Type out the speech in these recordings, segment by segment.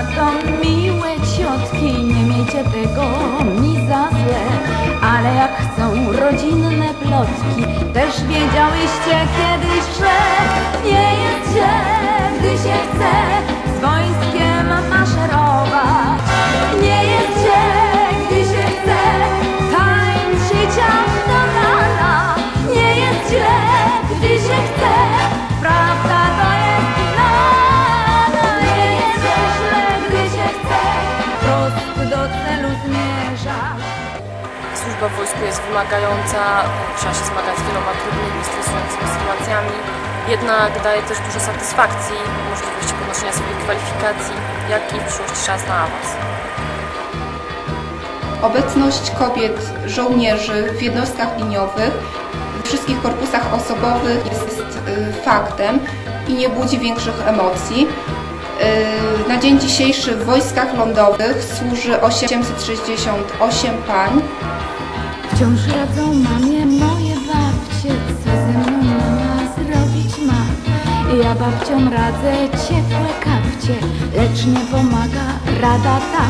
na to miłe ciotki, nie miejcie tego mi za złe. Ale jak chcą rodzinne plotki, też wiedziałyście kiedyś, że nie źle, gdy się chce do celu. Służba w wojsku jest wymagająca, trzeba się zmagać z wieloma trudnymi, stresującymi sytuacjami. Jednak daje też dużo satysfakcji, możliwości podnoszenia swoich kwalifikacji, jak i w przyszłości szans na awans. Obecność kobiet, żołnierzy w jednostkach liniowych, w wszystkich korpusach osobowych jest y, faktem i nie budzi większych emocji. Y, Na dzień dzisiejszy w wojskach lądowych służy 868 pań. Wciąż radzą mamie moje babcie, co ze mną mama zrobić ma. Ja babciom radzę ciepłe kapcie, lecz nie pomaga rada ta.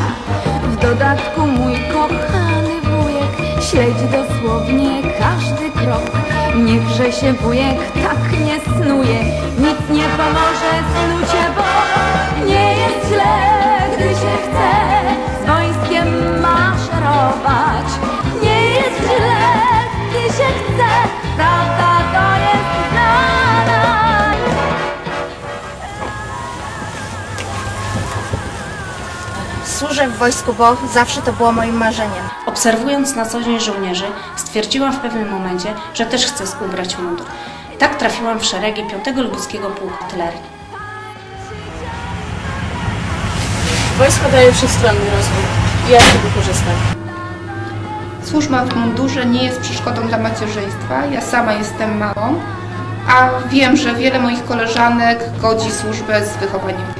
W dodatku mój kochany wujek śledzi dosłownie każdy krok. Niechże się wujek tak nie snuje, nic nie pomoże snucie, bo Służę w wojsku, bo zawsze to było moim marzeniem. Obserwując na co dzień żołnierzy, stwierdziłam w pewnym momencie, że też chcę ubrać mundur. Tak trafiłam w szeregi 5 Lubuskiego Pułku Artylerii. Wojsko daje wszechstronny rozwój i ja z tego korzystam. Służba w mundurze nie jest przeszkodą dla macierzyństwa. Ja sama jestem mamą, a wiem, że wiele moich koleżanek godzi służbę z wychowaniem